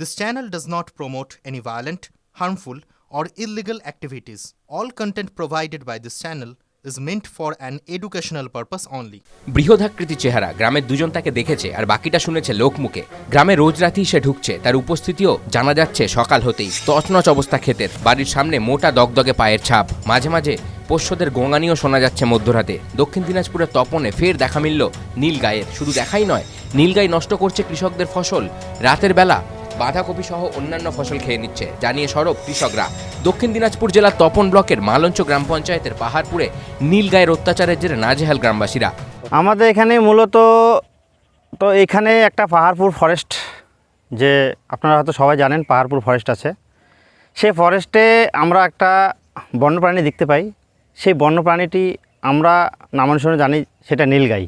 This channel does not promote any violent, harmful, or illegal activities. All content provided by this channel is meant for an educational purpose only. বৃহদাকৃতি চেহারা গ্রামের দুজন তাকে দেখেছে আর বাকিটা শুনেছে লোকমুখে গ্রামে রোজ রাতেই সে ঢুকছে তার উপস্থিতিও জানা যাচ্ছে সকাল হতেই। তছনছ অবস্থা ক্ষেতের বাড়ির সামনে মোটা দগদগে পায়ের ছাপ। মাঝে মাঝে পোষ্যদের গোঙানিও শোনা যাচ্ছে মধ্যরাতে। দক্ষিণ দিনাজপুরের তপনে ফের দেখা মিলল নীল গায়ের শুধু দেখাই নয় নীলগাই নষ্ট করছে কৃষকদের ফসল। রাতের বেলা বাঁধাকপি সহ অন্যান্য ফসল খেয়ে নিচ্ছে। জানিয়ে সরব কৃষকরা। দক্ষিণ দিনাজপুর জেলার তপন ব্লকের মালঞ্চ গ্রাম পঞ্চায়েতের পাহাড়পুরে নীলগায়ের অত্যাচারের জেরে নাজেহাল গ্রামবাসীরা। আমাদের এখানে মূলত তো এখানে একটা পাহাড়পুর ফরেস্ট যে আপনারা হয়তো সবাই জানেন পাহাড়পুর ফরেস্ট আছে। সেই ফরেস্টে আমরা একটা বন্যপ্রাণী দেখতে পাই। সেই বন্যপ্রাণীটি আমরা নামানুসারে জানি সেটা নীলগাই।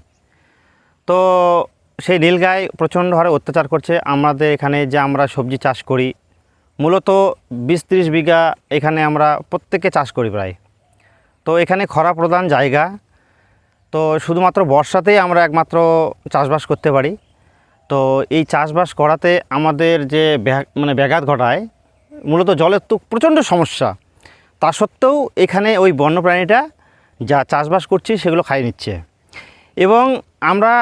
তো সেই নীলগাই প্রচণ্ড হারে অত্যাচার করছে। আমাদের এখানে যে আমরা সবজি চাষ করি, মূলত বিশ ত্রিশ বিঘা এখানে আমরা প্রত্যেকে চাষ করি প্রায়। তো এখানে খরা প্রধান জায়গা। তো শুধুমাত্র বর্ষাতেই আমরা একমাত্র চাষবাস করতে পারি। তো এই চাষবাস করাতে আমাদের যে মানে ব্যাঘাত ঘটায়, মূলত জলের তো প্রচণ্ড সমস্যা। তা সত্ত্বেও এখানে ওই বন্যপ্রাণীটা যা চাষবাস করছি সেগুলো খাই নিচ্ছে। এবং আমরা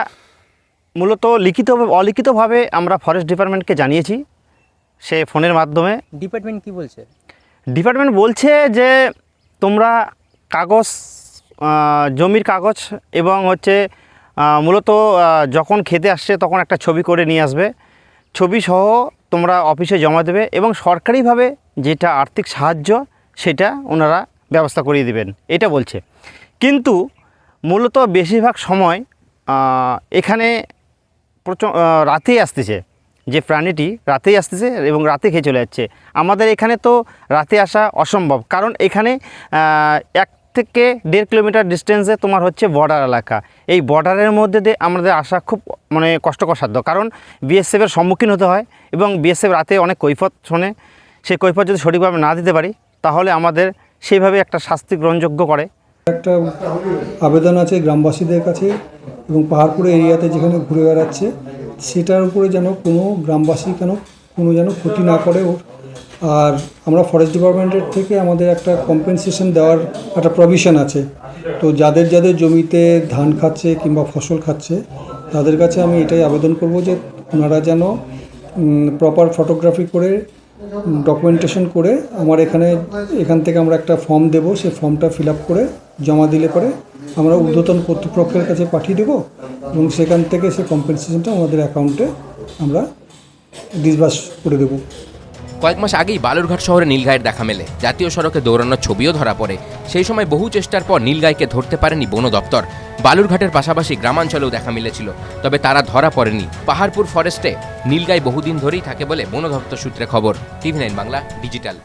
মূলত লিখিত অলিখিতভাবে আমরা ফরেস্ট ডিপার্টমেন্টকে জানিয়েছি সে ফোনের মাধ্যমে। ডিপার্টমেন্ট কি বলছে? ডিপার্টমেন্ট বলছে যে তোমরা কাগজ জমির কাগজ এবং হচ্ছে মূলত যখন খেতে আসছে তখন একটা ছবি করে নিয়ে আসবে। ছবি সহ তোমরা অফিসে জমা দেবে এবং সরকারিভাবে যেটা আর্থিক সাহায্য সেটা ওনারা ব্যবস্থা করিয়ে দেবেন। এটা বলছে। কিন্তু মূলত বেশিরভাগ সময় এখানে প্রচুর রাতেই আসতেছে। যে প্রাণীটি রাতেই আসতেছে এবং রাতে খেয়ে চলে যাচ্ছে। আমাদের এখানে তো রাতে আসা অসম্ভব। কারণ এখানে এক থেকে দেড় কিলোমিটার ডিস্টেন্সে তোমার হচ্ছে বর্ডার এলাকা। এই বর্ডারের মধ্যে দিয়ে আমাদের আসা খুব মানে কষ্টকর সাধ্য কারণ বিএসএফের সম্মুখীন হতে হয় এবং বিএসএফ রাতে অনেক কৈফত শোনে। সেই কৈফত যদি সঠিকভাবে না দিতে পারি, তাহলে আমাদের সেইভাবে একটা শাস্তি গ্রহণযোগ্য করে। একটা আবেদন আছে গ্রামবাসীদের কাছে। এবং পাহাড়পুর এরিয়াতে যেখানে ঘুরে বেড়াচ্ছে, সেটার উপরে যেন কোনো গ্রামবাসী কেন কোনো যেন ক্ষতি না করে ওর। আর আমরা ফরেস্ট ডিপার্টমেন্টের থেকে আমাদের একটা কম্পেনসেশন দেওয়ার একটা প্রভিশন আছে। তো যাদের যাদের জমিতে ধান খাচ্ছে কিংবা ফসল খাচ্ছে, তাদের কাছে আমি এটাই আবেদন করব যে ওনারা যেন প্রপার ফটোগ্রাফি করে ডকুমেন্টেশন করে, আমার এখানে, এখান থেকে আমরা একটা ফর্ম দেব সেই ফর্মটা ফিল আপ করে, জমা দিলে পরে আমরা ঊর্ধ্বতন কর্তৃপক্ষের কাছে পাঠিয়ে দেবো এবং সেখান থেকে সে কম্পেনসেশনটা আমাদের অ্যাকাউন্টে আমরা ডিসবার্স করে দেবো। কয়েক মাস আগেই বালুরঘাট শহরে নীলগাইয়ের দেখা মেলে। জাতীয় সড়কে দৌড়ানোর ছবিও ধরা পড়ে। সেই সময় বহু চেষ্টার পর নীলগাইকে ধরতে পারেনি বন দপ্তর। বালুরঘাটের পাশাপাশি গ্রামাঞ্চলেও দেখা মিলেছিল। তবে তারা ধরা পড়েনি। পাহাড়পুর ফরেস্টে নীলগাই বহুদিন ধরেই থাকে বলে বন দপ্তর সূত্রে খবর। TV nine Bangla digital